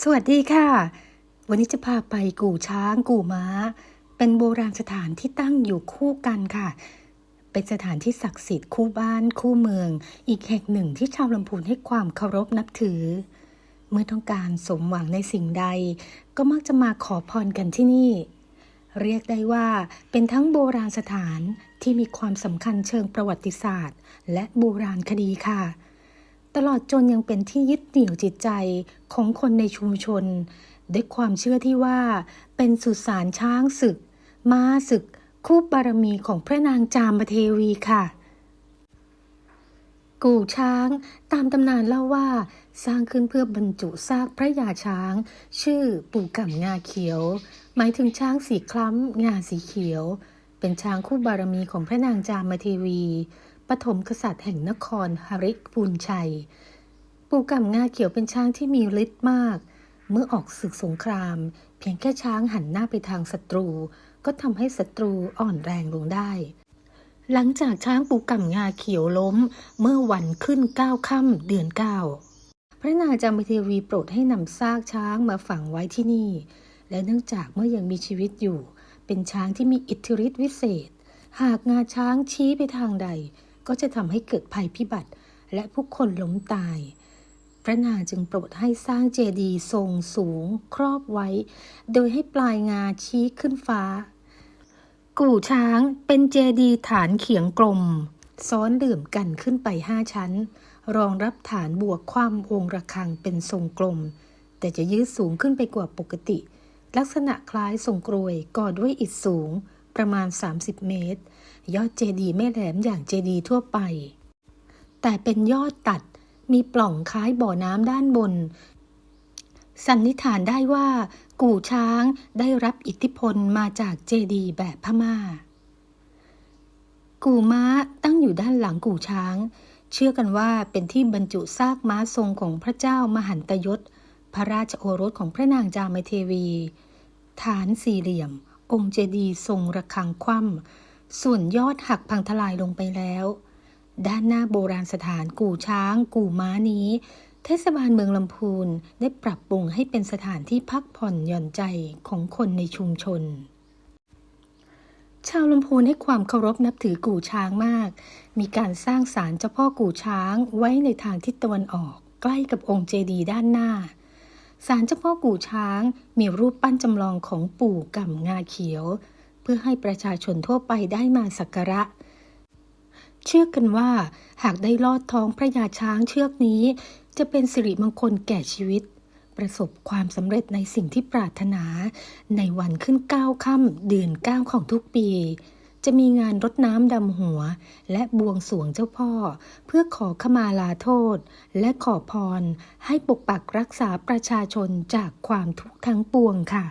สวัสดีค่ะ วันนี้จะพาไปกู่ช้าง กู่ม้า เป็นโบราณสถานที่ตั้งอยู่คู่กันค่ะ เป็นสถานที่ศักดิ์สิทธิ์คู่บ้านคู่เมือง อีกแห่งหนึ่งที่ชาวลำพูนให้ความเคารพนับถือ เมื่อต้องการสมหวังในสิ่งใด ก็มักจะมาขอพรกันที่นี่ เรียกได้ว่าเป็นทั้งโบราณสถานที่มีความสำคัญเชิงประวัติศาสตร์ และโบราณคดีค่ะ ตลอดจนยังเป็นที่ยึดเหนี่ยวจิตใจของคนในชุมชน ด้วยความเชื่อที่ว่า เป็นสุสานช้างศึก ม้าศึก คู่บารมีของพระนางจามเทวีค่ะกู่ช้างตามตำนานเล่าว่า สร้างขึ้นเพื่อบรรจุซากพระยาช้าง ชื่อปู่ก่ำงาเขียว หมายถึงช้างสีคล้ำงาสีเขียว เป็นช้างคู่บารมีของพระนางจามเทวี ฐมกษัตริย์แห่งนครหริพูนชัย ปู่ก่ำงาเขียวเป็นช้างที่มีฤทธิ์มาก เมื่อออกศึกสงคราม เพียงแค่ช้างหันหน้าไปทางศัตรู ก็ทำให้ศัตรูอ่อนแรงลงได้ หลังจากช้างปูกำงาเขียวล้ม เมื่อวันขึ้นเก้าค่ำเดือนเก้าพระนางจามเทวีโปรดให้นำซากช้างมาฝังไว้ที่นี่ และเนื่องจากเมื่อยังมีชีวิตอยู่ เป็นช้างที่มีอิทธิฤทธิ์วิเศษ หากงาช้างชี้ไปทางใด ก็จะทำให้เกิดภัยพิบัติ และผู้คนล้มตาย พระนางจึงโปรดให้สร้างเจดีย์ทรงสูงครอบไว้ โดยให้ปลายงาชี้ขึ้นฟ้า กู่ช้างเป็นเจดีย์ฐานเขียงกลม ซ้อนดื่มกันขึ้นไปห้าชั้น รองรับฐานบวกความองค์ระฆังเป็นทรงกลม แต่จะยืดสูงขึ้นไปกว่าปกติ ลักษณะคล้ายทรงกรวยก่อด้วยอิฐสูง ประมาณ 30 เมตร ยอดเจดีย์ไม่แหลมอย่างเจดีย์ทั่วไป แต่เป็นยอดตัดมีปล่องคล้ายบ่อน้ำด้านบน สันนิษฐานได้ว่า กู่ช้างได้รับอิทธิพลมาจากเจดีย์แบบพม่า กู่ม้าตั้งอยู่ด้านหลังกู่ช้าง เชื่อกันว่าเป็นที่บรรจุซากม้าทรงของพระเจ้ามหันตยศ พระราชโอรสของพระนางจามเทวี ฐานสี่เหลี่ยม องค์เจดีย์ทรงระฆังคว่ำส่วนยอดหักพังทลายลงไปแล้ว ด้านหน้าโบราณสถานกู่ช้าง กู่ม้านี้ เทศบาลเมืองลำพูนได้ปรับปรุงให้เป็นสถานที่พักผ่อนหย่อนใจของคนในชุมชน ชาวลำพูนให้ความเคารพนับถือกู่ช้างมาก มีการสร้างศาลเจ้าพ่อกู่ช้างไว้ในทางทิศตะวันออก ใกล้กับองค์เจดีย์ด้านหน้า ศาลเจ้าพ่อกู่ช้างมีรูปปั้นจำลองของปู่ก่ำงาเขียว เพื่อให้ประชาชนทั่วไปได้มาสักการะ เชื่อกันว่า หากได้ลอดท้องพระยาช้างเชือกนี้ จะเป็นสิริมงคลแก่ชีวิต ประสบความสำเร็จในสิ่งที่ปรารถนา ในวันขึ้นเก้าค่ำเดือนเก้าของทุกปี จะมีงานรดน้ำดำหัว และบวงสวงเจ้าพ่อ เพื่อขอขมาลาโทษ และขอพร ให้ปกปักรักษาประชาชนจากความทุกข์ทั้งปวงค่ะ